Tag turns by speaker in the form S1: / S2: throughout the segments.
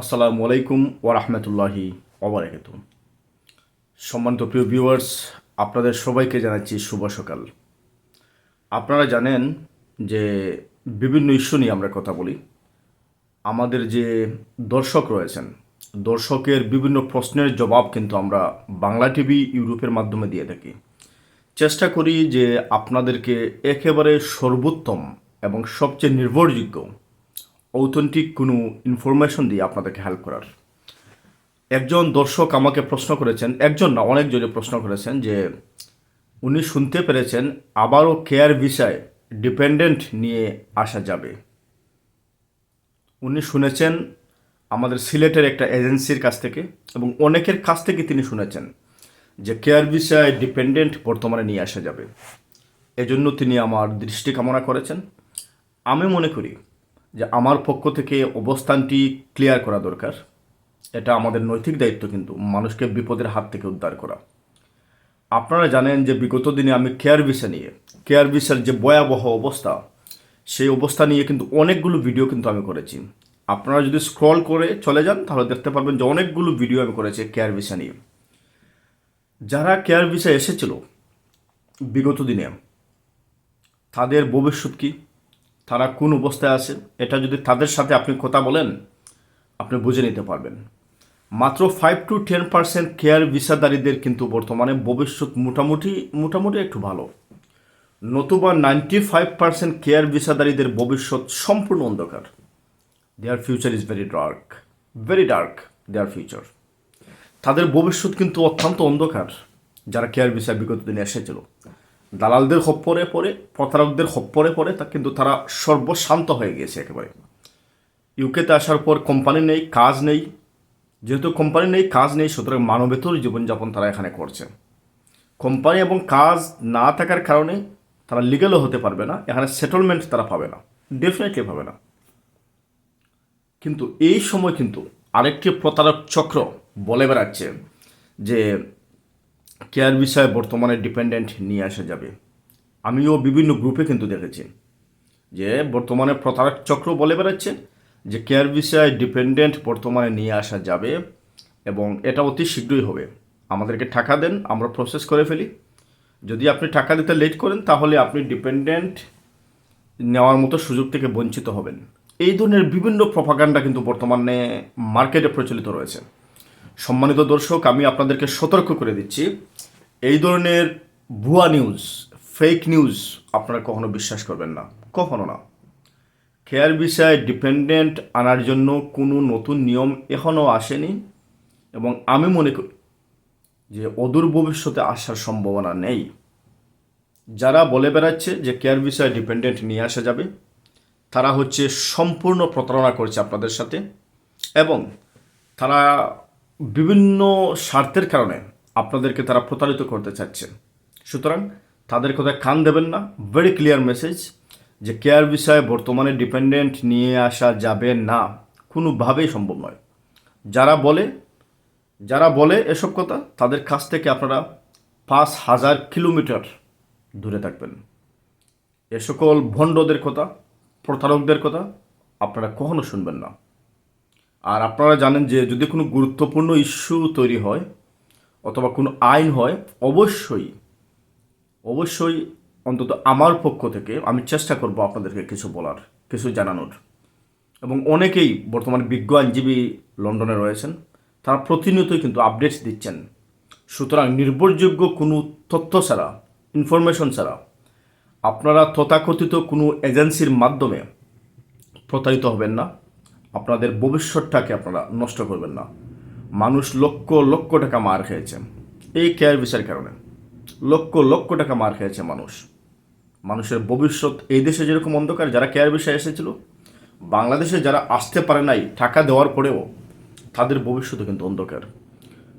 S1: আসসালামু আলাইকুম ওরহমতুল্লাহি ওবরাকাত সম্মানিত প্রিয় ভিউয়ার্স আপনাদের সবাইকে জানাচ্ছি শুভ সকাল। আপনারা জানেন যে বিভিন্ন ইস্যু নিয়ে আমরা কথা বলি। আমাদের যে দর্শক রয়েছেন, দর্শকের বিভিন্ন প্রশ্নের জবাব কিন্তু আমরা বাংলা টিভি ইউরোপের মাধ্যমে দিয়ে থাকি। চেষ্টা করি যে আপনাদেরকে একেবারে সর্বোত্তম এবং সবচেয়ে নির্ভরযোগ্য অথেন্টিক কোনো ইনফরমেশন দিয়ে আপনাদেরকে হেল্প করার। একজন দর্শক আমাকে প্রশ্ন করেছেন, একজন না অনেকজনে প্রশ্ন করেছেন যে উনি শুনতে পেরেছেন আবারও কেয়ার ভিসায় ডিপেন্ডেন্ট নিয়ে আসা যাবে। উনি শুনেছেন আমাদের সিলেটের একটা এজেন্সির কাছ থেকে এবং অনেকের কাছ থেকে তিনি শুনেছেন যে কেয়ার ভিসায় ডিপেন্ডেন্ট বর্তমানে নিয়ে আসা যাবে। এজন্য তিনি আমার দৃষ্টি কামনা করেছেন। আমি মনে করি যে আমার পক্ষ থেকে অবস্থানটি ক্লিয়ার করা দরকার। এটা আমাদের নৈতিক দায়িত্ব কিন্তু, মানুষকে বিপদের হাত থেকে উদ্ধার করা। আপনারা জানেন যে বিগত দিনে আমি কেয়ার ভিসা নিয়ে, কেয়ার ভিসার যে ভয়াবহ অবস্থা, সেই অবস্থা নিয়ে কিন্তু অনেকগুলো ভিডিও কিন্তু আমি করেছি। আপনারা যদি স্ক্রল করে চলে যান, তাহলে দেখতে পারবেন যে অনেকগুলো ভিডিও আমি করেছি কেয়ার ভিসা নিয়ে। যারা কেয়ার ভিসা এসেছিল বিগত দিনে, তাদের ভবিষ্যৎ কী? তারা কোন অবস্থায় আছে, এটা যদি তাদের সাথে আপনি কথা বলেন, আপনি বুঝে নিতে পারবেন। মাত্র five to ten percent care ভিসাদারীদের কিন্তু বর্তমানে ভবিষ্যৎ মোটামুটি মোটামুটি একটু ভালো। নতুবা নাইনটি ফাইভ পার্সেন্ট কেয়ার ভিসাদারীদের ভবিষ্যৎ সম্পূর্ণ অন্ধকার। Their future is very dark very dark their future তাদের ভবিষ্যৎ কিন্তু অত্যন্ত অন্ধকার, যারা কেয়ার ভিসা বিগত দিনে এসেছিল। দালালদের খপ্পরে পড়ে, প্রতারকদের খপ্পরে পড়ে, তা কিন্তু তারা সর্বশান্ত হয়ে গিয়েছে একেবারে। ইউকেতে আসার পর কোম্পানি নেই, কাজ নেই। যেহেতু কোম্পানি নেই, কাজ নেই, সুতরাং মানবেতর জীবনযাপন তারা এখানে করছে। কোম্পানি এবং কাজ না থাকার কারণে তারা লিগেলও হতে পারবে না, এখানে সেটেলমেন্ট তারা পাবে না ডেফিনেটলি পাবে না। কিন্তু এই সময় কিন্তু আরেকটি প্রতারক চক্র বলে বেড়াচ্ছে যে কেয়ার বিষয়ে বর্তমানে ডিপেন্ডেন্ট নিয়ে আসা যাবে। আমিও বিভিন্ন গ্রুপে কিন্তু দেখেছি যে বর্তমানে প্রতারক চক্র বলে বেড়াচ্ছে যে কেয়ার বিষয়ে ডিপেন্ডেন্ট বর্তমানে নিয়ে আসা যাবে এবং এটা অতি শীঘ্রই হবে। আমাদেরকে টাকা দেন, আমরা প্রসেস করে ফেলি। যদি আপনি টাকা দিতে লেট করেন, তাহলে আপনি ডিপেন্ডেন্ট নেওয়ার মতো সুযোগ থেকে বঞ্চিত হবেন। এই ধরনের বিভিন্ন প্রপাগান্ডা কিন্তু বর্তমানে মার্কেটে প্রচলিত রয়েছে। সম্মানিত দর্শক, আমি আপনাদেরকে সতর্ক করে দিচ্ছি। এই ধরনের ভুয়া নিউজ ফেক নিউজ আপনারা কখনো বিশ্বাস করবেন না, কখনো না। কেয়ার বিষয়ে ডিপেন্ডেন্ট আনার জন্য কোনো নতুন নিয়ম এখনও আসেনি এবং আমি মনে করি যে অদূর ভবিষ্যতে আসার সম্ভাবনা নেই। যারা বলে বেড়াচ্ছে যে কেয়ার বিষয়ে ডিপেন্ডেন্ট নিয়ে আসা যাবে, তারা হচ্ছে সম্পূর্ণ প্রতারণা করছে আপনাদের সাথে এবং তারা বিভিন্ন স্বার্থের কারণে আপনাদেরকে তারা প্রতারিত করতে চাচ্ছে। সুতরাং তাদের কথায় কান দেবেন না। ভেরি ক্লিয়ার মেসেজ যে কেয়ার বিষয়ে বর্তমানে ডিপেন্ডেন্ট নিয়ে আসা যাবে না। কোনোভাবেই সম্ভব নয়। যারা বলে যারা বলে এসব কথা, তাদের কাছ থেকে আপনারা পাঁচ হাজার কিলোমিটার দূরে থাকবেন। এ সকল ভণ্ডদের কথা, প্রতারকদের কথা আপনারা কখনো শুনবেন না। আর আপনারা জানেন যে যদি কোনো গুরুত্বপূর্ণ ইস্যু তৈরি হয় অথবা কোনো আইন হয়, অবশ্যই অবশ্যই অন্তত আমার পক্ষ থেকে আমি চেষ্টা করব আপনাদেরকে কিছু বলার, কিছু জানানোর। এবং অনেকেই বর্তমানে বিজ্ঞ আইনজীবী লন্ডনে রয়েছেন, তারা প্রতিনিয়তই কিন্তু আপডেটস দিচ্ছেন। সুতরাং নির্ভরযোগ্য কোনো তথ্য ছাড়া, ইনফরমেশন ছাড়া আপনারা তথাকথিত কোনো এজেন্সির মাধ্যমে প্রতারিত হবেন না। আপনাদের ভবিষ্যৎটাকে আপনারা নষ্ট করবেন না। মানুষ লক্ষ লক্ষ টাকা মার খেয়েছে। এই কেয়ার ভিসার কারণে। লক্ষ লক্ষ টাকা মার খেয়েছে মানুষ। মানুষের ভবিষ্যৎ এই দেশে যেরকম অন্ধকার, যারা কেয়ার ভিসা এসেছিল, বাংলাদেশে যারা আসতে পারে নাই, টাকা দেওয়ার পরেও তাদের ভবিষ্যৎ কিন্তু অন্ধকার।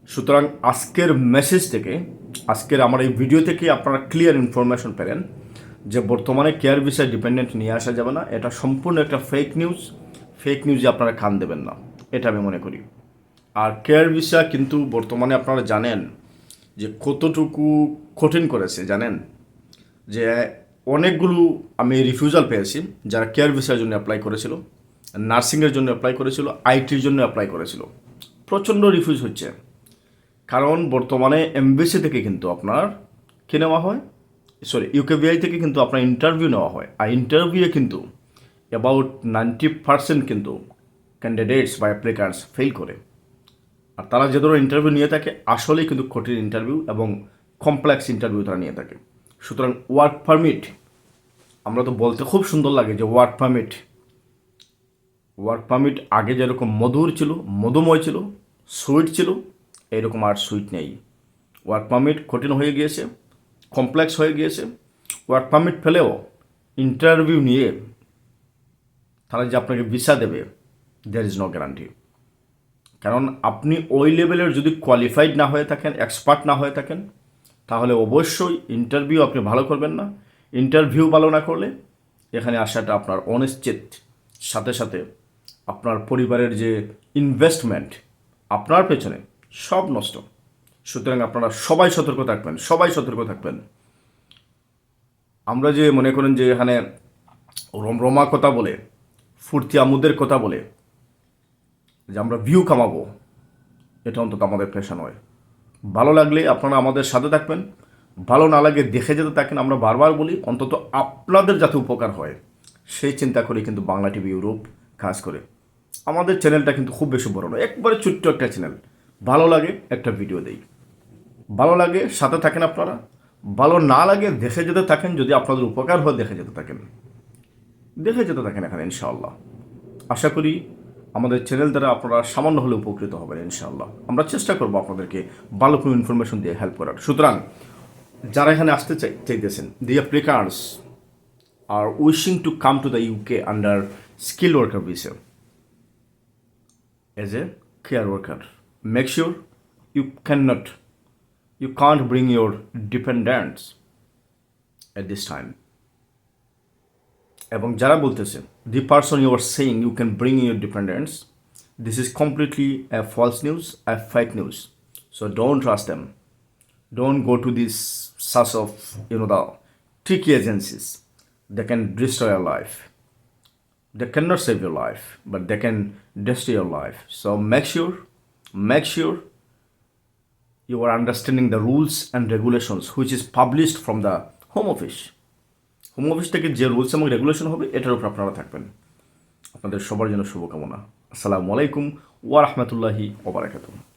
S1: সুতরাং আজকের মেসেজ থেকে, আজকের আমার এই ভিডিও থেকে আপনারা ক্লিয়ার ইনফরমেশন পেলেন যে বর্তমানে কেয়ার ভিসা ডিপেন্ডেন্ট নিয়ে আসা যাবে না। এটা সম্পূর্ণ একটা ফেক নিউজ ফেক নিউজে আপনারা কান দেবেন না। এটা আমি মনে করি। আর কেয়ার ভিসা কিন্তু বর্তমানে আপনারা জানেন যে কতটুকু কঠিন করেছে, জানেন? যে অনেকগুলো আমি রিফিউজাল পেয়েছি, যারা কেয়ার ভিসার জন্য অ্যাপ্লাই করেছিল নার্সিংয়ের জন্য অ্যাপ্লাই করেছিল আইটির জন্য অ্যাপ্লাই করেছিল। প্রচণ্ড রিফিউজ হচ্ছে। কারণ বর্তমানে এমবিসি থেকে কিন্তু আপনার কী নেওয়া হয়? সরি ইউকেবিআই থেকে কিন্তু আপনার ইন্টারভিউ নেওয়া হয়। আর ইন্টারভিউয়ে কিন্তু অ্যাবাউট নাইনটি পার্সেন্ট কিন্তু ক্যান্ডিডেটস বা অ্যাপ্লিকান্টস ফেল করে। আর তারা যে ধরনের ইন্টারভিউ নিয়ে থাকে, আসলেই কিন্তু কঠিন ইন্টারভিউ এবং কমপ্লেক্স ইন্টারভিউ তারা নিয়ে থাকে। সুতরাং ওয়ার্ক পারমিট আমরা তো বলতে খুব সুন্দর লাগে যে ওয়ার্ক পারমিট ওয়ার্ক পারমিট আগে যেরকম মধুর ছিল, মধুময় ছিল সুইট ছিল, এরকম আর সুইট নেই। ওয়ার্ক পারমিট কঠিন হয়ে গিয়েছে কমপ্লেক্স হয়ে গিয়েছে। ওয়ার্ক পারমিট ফেলেও ইন্টারভিউ নিয়ে তারা যে আপনাকে ভিসা দেবে দেয়ার ইজ নো গ্যারান্টি কারণ আপনি ওই লেভেলের যদি কোয়ালিফাইড না হয়ে থাকেন এক্সপার্ট না হয়ে থাকেন, তাহলে অবশ্যই ইন্টারভিউ আপনি ভালো করবেন না। ইন্টারভিউ ভালো না করলে এখানে আসাটা আপনার অনিশ্চিত। সাথে সাথে আপনার পরিবারের যে ইনভেস্টমেন্ট আপনার পেছনে সব নষ্ট। সুতরাং আপনারা সবাই সতর্ক থাকবেন, সবাই সতর্ক থাকবেন। আমরা যে মনে করেন যে এখানে রমরমা কথা বলে ফুর্তি আমুদের কথা বলে যে আমরা ভিউ কামাবো। এটা অন্তত আমাদের পেশা নয়। ভালো লাগলে আপনারা আমাদের সাথে থাকবেন। ভালো না লাগে দেখে যেতে থাকেন। আমরা বারবার বলি, অন্তত আপনাদের যাতে উপকার হয়। সেই চিন্তা করে কিন্তু বাংলা টিভি ইউরোপ কাজ করে। আমাদের চ্যানেলটা কিন্তু খুব বেশি বড় নয়, একবারে ছোট্ট একটা চ্যানেল ভালো লাগে একটা ভিডিও দেই। ভালো লাগে সাথে থাকেন আপনারা। ভালো না লাগে দেখে যেতে থাকেন, যদি আপনাদের উপকার হয় দেখে যেতে থাকেন। দেখে যেতে থাকেন এখানে ইনশাআল্লাহ আশা করি আমাদের চ্যানেল দ্বারা আপনারা সামান্য হলে উপকৃত হবেন ইনশাআল্লাহ আমরা চেষ্টা করব আপনাদেরকে ভালো কোনো ইনফরমেশন দিয়ে হেল্প করার সুতরাং যারা এখানে আসতে চাই চাইতেছেন the applicants are wishing to come to the UK under skill worker visa as a care worker. Make sure you cannot, you can't bring your dependents at this time. এবং যারা বলতেছে the person you are saying you can bring your dependents this is completely a false news a fake news so don't trust them don't go to this সাস of you know the tricky agencies they can destroy your life they cannot save your life but they can destroy your life so make sure make sure you are understanding the rules and regulations which is published from the home office Home Office থেকে যে rules এবং regulation হবে, এটার উপর আপনারা থাকবেন। আপনাদের সবার জন্য শুভকামনা। আসসালামু আলাইকুম ওয়া রাহমাতুল্লাহি ওয়া বারাকাতুহু।